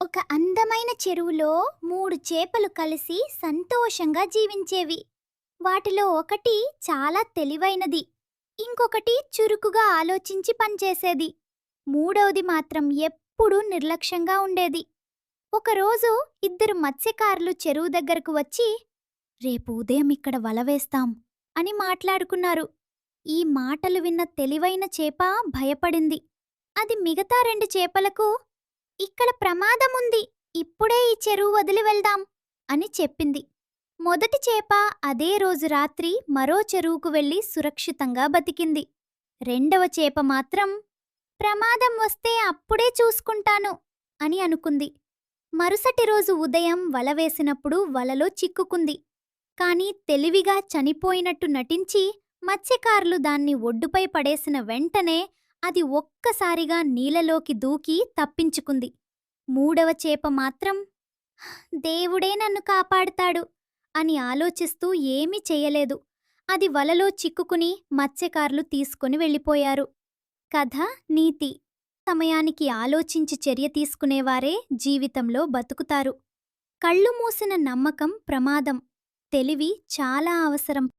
ఒక అందమైన చెరువులో మూడు చేపలు కలిసి సంతోషంగా జీవించేవి. వాటిలో ఒకటి చాలా తెలివైనది ఇంకొకటి చురుకుగా ఆలోచించి పనిచేసేది. మూడవది మాత్రం ఎప్పుడూ నిర్లక్ష్యంగా ఉండేది. ఒకరోజు ఇద్దరు మత్స్యకారులు చెరువు దగ్గరకు వచ్చి రేపు ఉదయం ఇక్కడ వల వేస్తాం అని మాట్లాడుకున్నారు. ఈ మాటలు విన్న తెలివైన చేప భయపడింది. అది మిగతా రెండు చేపలకు ఇక్కడ ప్రమాదముంది ఇప్పుడే ఈ చెరువు వదిలి వెళ్దాం అని చెప్పింది. మొదటి చేప అదే రోజు రాత్రి మరో చెరువుకు వెళ్ళి సురక్షితంగా బతికింది. రెండవ చేప మాత్రం ప్రమాదం వస్తే అప్పుడే చూసుకుంటాను అని అనుకుంది. మరుసటి రోజు ఉదయం వల వేసినప్పుడు వలలో చిక్కుకుంది. కాని తెలివిగా చనిపోయినట్టు నటించి మత్స్యకారులు దాన్ని ఒడ్డుపై పడేసిన వెంటనే అది ఒక్కసారిగా నీళ్ళలోకి దూకి తప్పించుకుంది. మూడవ చేప మాత్రం దేవుడే నన్ను కాపాడుతాడు అని ఆలోచిస్తూ ఏమీ చేయలేదు. అది వలలో చిక్కుకుని మత్స్యకారులు తీసుకుని వెళ్ళిపోయారు. కథ నీతి. సమయానికి ఆలోచించి చర్య తీసుకునేవారే జీవితంలో బతుకుతారు. కళ్ళు మూసిన నమ్మకం ప్రమాదం. తెలివి చాలా అవసరం.